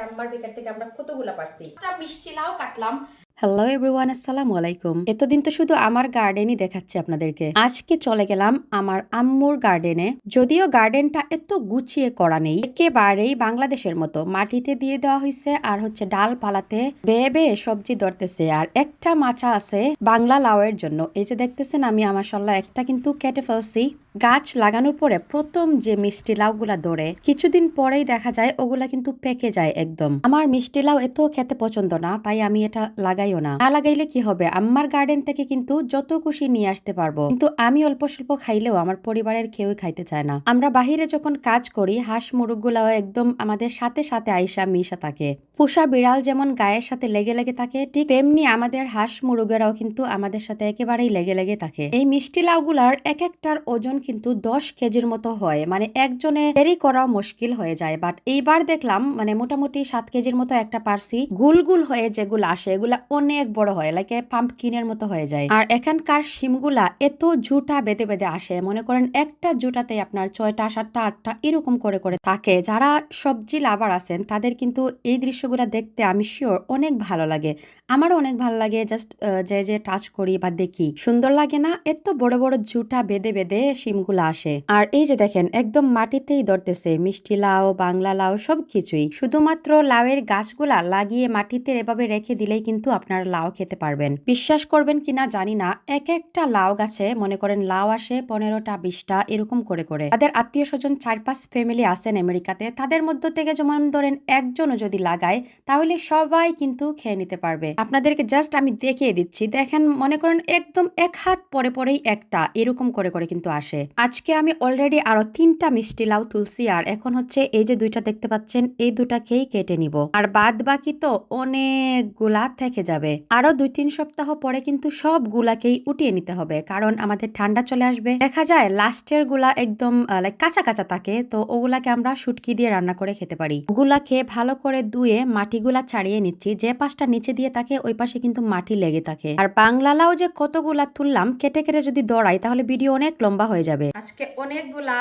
আমার বেকার থেকে আমরা কতগুলা পারছি? একটা মিষ্টি লাউ কাটলাম। হ্যালো এভরিওয়ান আসসালামু আলাইকুম। এতদিন তো শুধু আমার গার্ডেনই দেখাচ্ছি আপনাদেরকে। আজকে চলে গেলাম আমার আম্মুর গার্ডেনে যদিও গার্ডেনটা এত গুছিয়ে করা নেই, একেবারেই বাংলাদেশের মতো। মাটিতে দিয়ে দেওয়া হয়েছে আর হচ্ছে ডাল পালাতে বেয়ে বেয়ে সবজি ধরতেছে। আর একটা মাচা আছে বাংলা লাউয়ের জন্য। এই যে দেখতেছেন আমি আমার সাল্লাহ একটা কিন্তু কেটে ফেলছি। গাছ লাগানোর পরে প্রথম যে মিষ্টি লাউগুলা ধরে, কিছুদিন পরেই দেখা যায় ওগুলা কিন্তু পেকে যায় একদম। আমার মিষ্টি লাউ এত খেতে পছন্দ না, তাই আমি এটা লাগাইও না। না লাগাইলে কি হবে? আমার গার্ডেন থেকে কিন্তু যত খুশি নিয়ে আসতে পারব। কিন্তু আমি অল্প স্বল্প খাইলেও আমার পরিবারের কেউই খাইতে চায় না। আমরা বাহিরে যখন কাজ করি, হাঁস মুরগগুলাও একদম আমাদের সাথে সাথে আইসা মিশা থাকে। পোষা বিড়াল যেমন গায়ের সাথে লেগে লেগে থাকে, ঠিক তেমনি আমাদের হাঁস মুরগেরাও কিন্তু আমাদের সাথে একেবারেই লেগে লেগে থাকে। এই মিষ্টি লাউগুলার এক একটার ওজন কিন্তু দশ কেজির মতো হয়। মানে একজনে ক্যারি করা মুশকিল হয়ে যায়। বাট এইবার দেখলাম মানে মোটামুটি সাত কেজির মতো একটা পার্সি গুল গুল হয়ে যেগুলো আসে, এগুলা অনেক বড় হয় লাইকে পাম্পকিনের মতো হয়ে যায়। আর এখানকার শিমগুলা এত জুটা বেঁধে বেঁধে আসে, মনে করেন একটা জুটাতে আপনার ছয়টা, সাতটা, আটটা এরকম করে করে থাকে। যারা সবজি লাভার আছেন, তাদের কিন্তু এই দৃশ্যগুলা দেখতে আমি শিওর অনেক ভালো লাগে। আমারও অনেক ভালো লাগে জাস্ট যে যে টাচ করি বা দেখি। সুন্দর লাগে না, এত বড় বড় জুটা বেঁধে বেঁধে শিমগুলো আসে। আর এই যে দেখেন, একদম মাটিতেই ধরতেছে, মিষ্টি লাউ, বাংলা লাউ সব কিছুই শুধুমাত্র লাউয়ের গাছগুলা লাগিয়ে মাটিতে এভাবে রেখে দিলেই কিন্তু আপনার লাউ খেতে পারবেন। বিশ্বাস করবেন কিনা জানি না, এক একটা লাউ গাছে মনে করেন লাউ আসে পনেরোটা, বিশটা, এরকম করে করে। তাদের আত্মীয় স্বজন চার পাঁচ ফ্যামিলি আছেন আমেরিকাতে, তাদের মধ্য থেকে যেমন ধরেন একজনও যদি লাগায়, তাহলে সবাই কিন্তু খেয়ে নিতে পারবে। আপনাদেরকে জাস্ট আমি দেখিয়ে দিচ্ছি, দেখেন মনে করেন একদম এক হাত পরে পরেই একটা, এরকম করে করে কিন্তু আসে। আজকে আমি অলরেডি আরও তিনটা মিষ্টি লাউ তুলছি, আর এখন হচ্ছে এই যে দুইটা দেখতে পাচ্ছেন, এই দুটা দুটাকেই কেটে নিব। আর বাদ বাকি তো অনেকগুলা থেকে যাবে আরও দুই তিন সপ্তাহ পরে কিন্তু সবগুলাকেই উঠিয়ে নিতে হবে, কারণ আমাদের ঠান্ডা চলে আসবে। দেখা যায় লাস্টেরগুলা একদম লাইক কাঁচা কাঁচা থাকে, তো ওগুলাকে আমরা শুটকি দিয়ে রান্না করে খেতে পারি। ওগুলা খেয়ে ভালো করে ধুয়ে মাটিগুলা ছাড়িয়ে নিচ্ছি, যে পাশটা নিচে দিয়ে থাকে, ওই পাশে কিন্তু মাটি লেগে থাকে। আর বাংলা লাউ যে কতগুলা তুললাম, কেটে কেটে যদি দৌড়াই, তাহলে ভিডিও অনেক লম্বা হয়ে যাবে। আজকে অনেকগুলা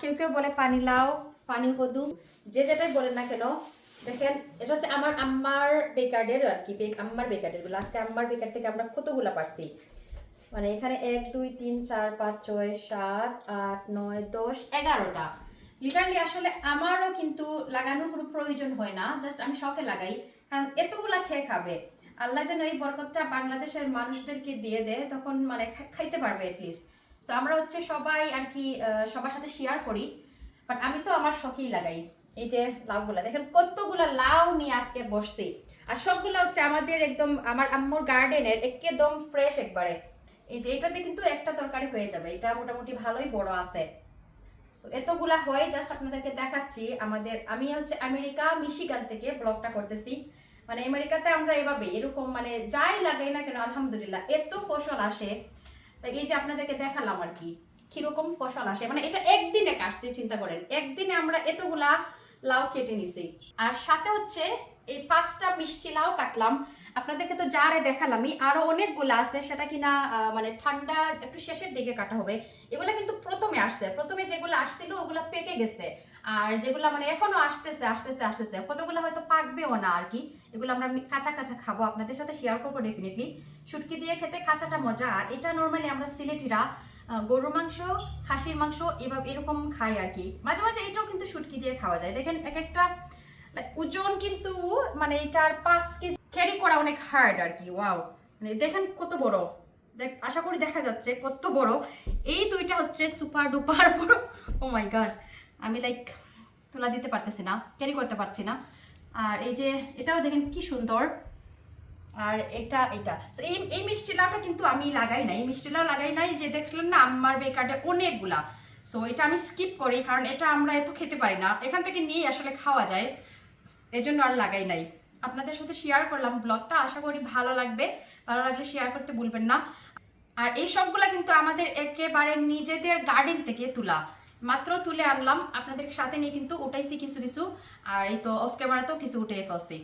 কেউ কেউ বলে পানি লাউ পানি কদু যে যেটাই বলেন না কেন দেখেন, এটা হচ্ছে আমার আম্মার বেকার্ডের আর কি, বেক- আম্মার বেকার্ডেরগুলো আজকে আম্মার বেকার থেকে আমরা কতগুলা পারছি? মানে এখানে এক, দুই, তিন, চার, পাঁচ, ছয়, সাত, আট, নয়, দশ, এগারোটা। লিটারলি আসলে আমারও কিন্তু লাগানোর কোনো প্রয়োজন হয় না জাস্ট আমি শখে লাগাই, কারণ এতগুলা খেয়ে খাবে। আল্লাহ যেন এই বরকতটা বাংলাদেশের মানুষদেরকে দিয়ে দেয়, তখন মানে খাইতে পারবে এটলিস্ট তো আমরা হচ্ছে সবাই আর কি সবার সাথে শেয়ার করি বাট আমি তো আমার শখেই লাগাই। এই যে লাউগুলা, দেখেন কতগুলা লাউ নিয়ে আজকে বসছি। আর সবগুলা হচ্ছে আমাদের একদম আমার আম্মুর গার্ডেনের একদম ফ্রেশ একবারে। এই যে এটাতে কিন্তু একটা তরকারি হয়ে যাবে, এটা মোটামুটি ভালোই বড় আছে। এতগুলা হয় জাস্ট আপনাদেরকে দেখাচ্ছি আমাদের, আমি হচ্ছে আমেরিকা মিশিগান থেকে ব্লগটা করতেছি। মানে আমেরিকাতে আমরা এভাবে এরকম মানে যাই লাগাই না কেন, আলহামদুলিল্লাহ, এত ফসল আসে। এই যে আপনাদেরকে দেখালাম আর কি, কীরকম ফসল আসে। মানে এটা একদিনে কাটছি, চিন্তা করেন, একদিনে আমরা এতগুলা লাউ কেটে নিছি। আর সাথে হচ্ছে এই পাঁচটা মিষ্টি লাউ কাটলাম। আপনাদেরকে তো যারে দেখালামই, আরও অনেকগুলো আছে, সেটা কিনা মানে ঠান্ডা একটু শেষের দিকে কাটা হবে। এগুলো কিন্তু প্রথমে আসছে। প্রথমে যেগুলো আসছিল, ওগুলো পেকে গেছে। আর যেগুলা মানে এখনও আসতেছে আসতেছে আসতেছে, কতগুলো হয়তো পাকবেও না আর কি। এগুলো আমরা কাঁচা কাঁচা খাব। আপনাদের সাথে শেয়ার করব ডেফিনেটলি শুটকি দিয়ে খেতে কাঁচাটা মজা। আর এটা নর্মালি আমরা সিলেটিরা গরুর মাংস, খাসির মাংস এভাবে এরকম খাই আর কি মাঝে মাঝে এটাও কিন্তু শুটকি দিয়ে খাওয়া যায়। দেখেন এক একটা ওজন কিন্তু মানে এটার পাঁচ কেজি ক্যারি করা অনেক হার্ড আর কি ওয়াও মানে দেখেন কত বড়। দেখ, আশা করি দেখা যাচ্ছে কত বড়। এই দুইটা হচ্ছে সুপার ডুপার বড়। ও মাই গড আমি লাইক তোলা দিতে পারতেছি না ক্যারি করতে পারছি না। আর এই যে, এটাও দেখেন কি সুন্দর। আর এটা এটা। এই এই মিষ্টি লাউটা কিন্তু আমি লাগাই নাই। মিষ্টি লাউ লাগাই নাই যে দেখলেন না, আমার বেকার্ডে অনেকগুলা। সো এটা আমি স্কিপ করি কারণ এটা আমরা এত খেতে পারি না। এখান থেকে নিয়ে আসলে খাওয়া যায়। এজন্য আর লাগাই নাই। আপনাদের সাথে শেয়ার করলাম। ব্লগটা আশা করি ভালো লাগবে। ভালো লাগলে শেয়ার করতে ভুলবেন না। আর এই সবগুলা কিন্তু আমাদের একেবারে নিজেদের গার্ডেন থেকে তোলা। মাত্র তুলে আনলাম। আপনাদের সাথে নিয়ে কিন্তু উঠাইছি কিছু কিছু। আর এই তো অফ ক্যামেরাতেও কিছু উঠে ফেলছি।